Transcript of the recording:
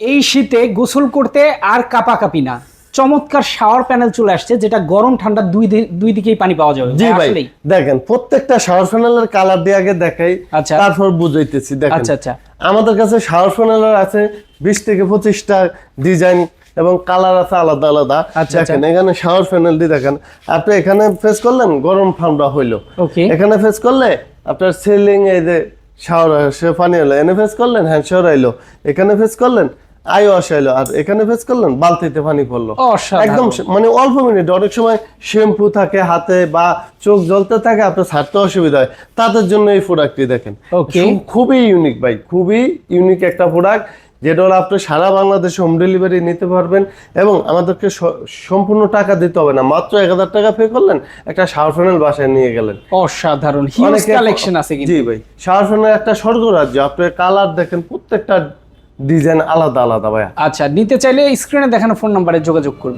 এই শীতে গোসল করতে আর কাপাকাপি না। চমৎকার শাওয়ার প্যানেল চলে আসছে যেটা গরম ঠান্ডা দুই দুই দিকেই পানি পাওয়া যাবে। জি ভাই দেখেন প্রত্যেকটা শাওয়ার প্যানেলের কালার দিয়ে আগে দেখাই আচ্ছা। তারপর বুঝাইতেছি দেখেন। আচ্ছা আচ্ছা। আমাদের কাছে শাওয়ার প্যানেলের আছে বিশ থেকে পঁচিশটা ডিজাইন এবং কালার আছে আলাদা আলাদা। আচ্ছা, দেখেন এখানে শাওয়ার প্যানেলটি দেখেন আপনি এখানে ফেস করলেন গরম ঠান্ডা হইল। এখানে ফেস করলে আপনার সিলিং এই যে শাওয়ার সে পানি হলো এনে ফেস করলেন হ্যান্ড শাওয়ার আইলো। এখানে ফেস করলেন আই ওয়াশ আইলো আর এখানে ফেস করলেন বালতিতে পানি পড়ল। একদম মানে অল্প মিনিট অনেক সময় শ্যাম্পু থাকে হাতে বা চোখ জ্বলতে থাকে আপনার ছাড়তে অসুবিধা হয়। তাদের জন্য এই প্রোডাক্টটি দেখেন. খুবই ইউনিক ভাই খুবই ইউনিক একটা প্রোডাক্ট যেটা হলো আপনি সারা বাংলাদেশে হোম ডেলিভারি নিতে পারবেন এবং আমাদেরকে সম্পূর্ণ টাকা দিতে হবে না। মাত্র এক হাজার টাকা পে করলেন একটা শাওয়ার প্যানেল বাসায় নিয়ে গেলেন। অসাধারণ। হিউজ কালেকশন আছে জি ভাই শাওয়ার প্যানেল একটা স্বর্গরাজ্য আপনার কালার দেখেন প্রত্যেকটা ডিজাইন আলাদা আলাদা ভাইয়া। আচ্ছা নিতে চাইলে স্ক্রিনে দেখানো ফোন নাম্বারে যোগাযোগ করবে।